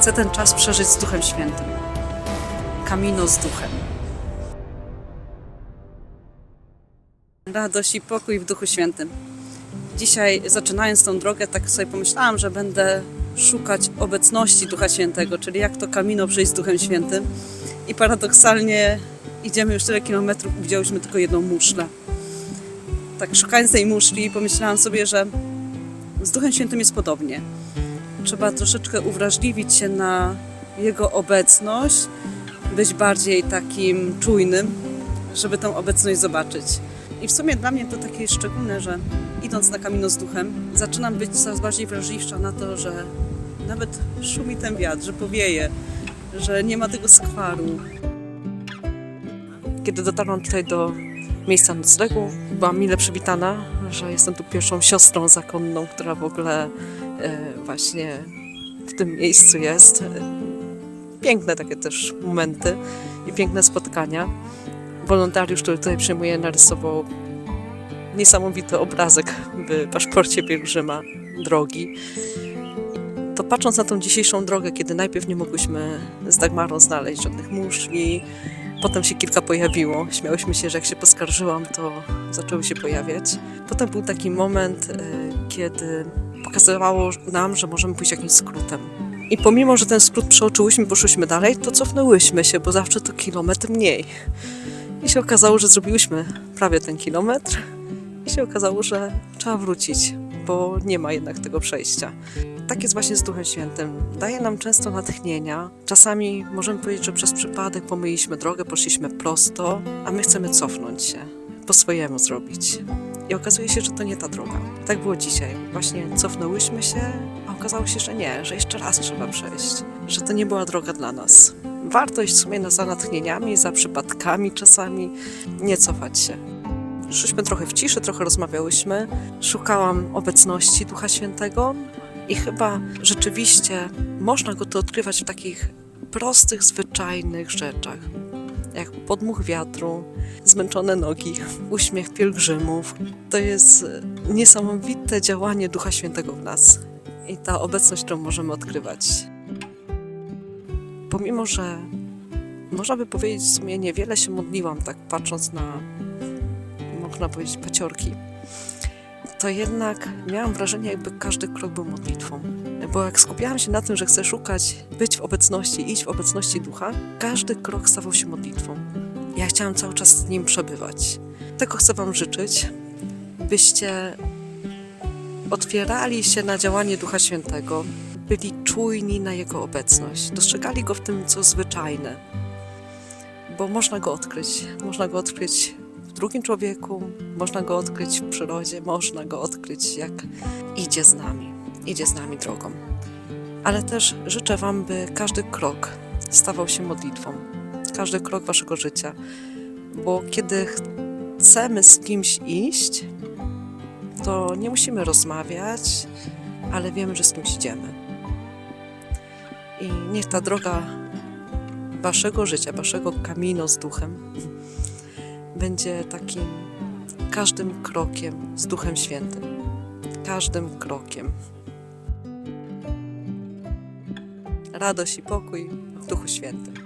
Chcę ten czas przeżyć z Duchem Świętym. Kamino z Duchem. Radość i pokój w Duchu Świętym. Dzisiaj, zaczynając tą drogę, tak sobie pomyślałam, że będę szukać obecności Ducha Świętego, czyli jak to kamino przejść z Duchem Świętym. I paradoksalnie idziemy już tyle kilometrów widziałyśmy tylko jedną muszlę. Tak szukając tej muszli, pomyślałam sobie, że z Duchem Świętym jest podobnie. Trzeba troszeczkę uwrażliwić się na Jego obecność, być bardziej takim czujnym, żeby tą obecność zobaczyć. I w sumie dla mnie to takie szczególne, że idąc na kamino z duchem, zaczynam być coraz bardziej wrażliwsza na to, że nawet szumi ten wiatr, że powieje, że nie ma tego skwaru. Kiedy dotarłam tutaj do miejsca noclegu, byłam mile przywitana, że jestem tu pierwszą siostrą zakonną, która w ogóle właśnie w tym miejscu jest. E, Piękne takie też momenty i piękne spotkania. Wolontariusz, który tutaj przyjmuje, narysował niesamowity obrazek w paszporcie pielgrzyma drogi. To patrząc na tą dzisiejszą drogę, kiedy najpierw nie mogłyśmy z Dagmarą znaleźć żadnych muszli, potem się kilka pojawiło. Śmiałyśmy się, że jak się poskarżyłam, to zaczęły się pojawiać. Potem był taki moment, y, kiedy pokazywało nam, że możemy pójść jakimś skrótem. I pomimo, że ten skrót przeoczyłyśmy, poszłyśmy dalej, to cofnęłyśmy się, bo zawsze to kilometr mniej. I się okazało, że zrobiłyśmy prawie ten kilometr. I się okazało, że trzeba wrócić, bo nie ma jednak tego przejścia. Tak jest właśnie z Duchem Świętym. Daje nam często natchnienia. Czasami możemy powiedzieć, że przez przypadek pomyliśmy drogę, poszliśmy prosto, a my chcemy cofnąć się, po swojemu zrobić. I okazuje się, że to nie ta droga. Tak było dzisiaj. Właśnie cofnęłyśmy się, a okazało się, że nie, że jeszcze raz trzeba przejść, że to nie była droga dla nas. Warto iść w sumie za natchnieniami, za przypadkami czasami, nie cofać się. Szliśmy trochę w ciszy, trochę rozmawiałyśmy. Szukałam obecności Ducha Świętego i chyba rzeczywiście można go to odkrywać w takich prostych, zwyczajnych rzeczach. Podmuch wiatru, zmęczone nogi, uśmiech pielgrzymów. To jest niesamowite działanie Ducha Świętego w nas i ta obecność, którą możemy odkrywać. Pomimo, że można by powiedzieć, w sumie niewiele się modliłam, tak patrząc na, można powiedzieć, paciorki, to jednak miałam wrażenie, jakby każdy krok był modlitwą. Bo jak skupiałam się na tym, że chcę szukać, być w obecności, iść w obecności ducha, każdy krok stawał się modlitwą. Ja chciałam cały czas z nim przebywać. Tego chcę Wam życzyć, byście otwierali się na działanie Ducha Świętego, byli czujni na Jego obecność, dostrzegali Go w tym, co zwyczajne, bo można Go odkryć. Można Go odkryć w drugim człowieku, można Go odkryć w przyrodzie, można Go odkryć, jak idzie z nami, idzie z nami drogą. Ale też życzę Wam, by każdy krok stawał się modlitwą, każdy krok Waszego życia, bo kiedy chcemy z kimś iść, to nie musimy rozmawiać, ale wiemy, że z kimś idziemy. I niech ta droga waszego życia, waszego kamino z duchem będzie takim każdym krokiem z Duchem Świętym. Każdym krokiem. Radość i pokój w Duchu Świętym.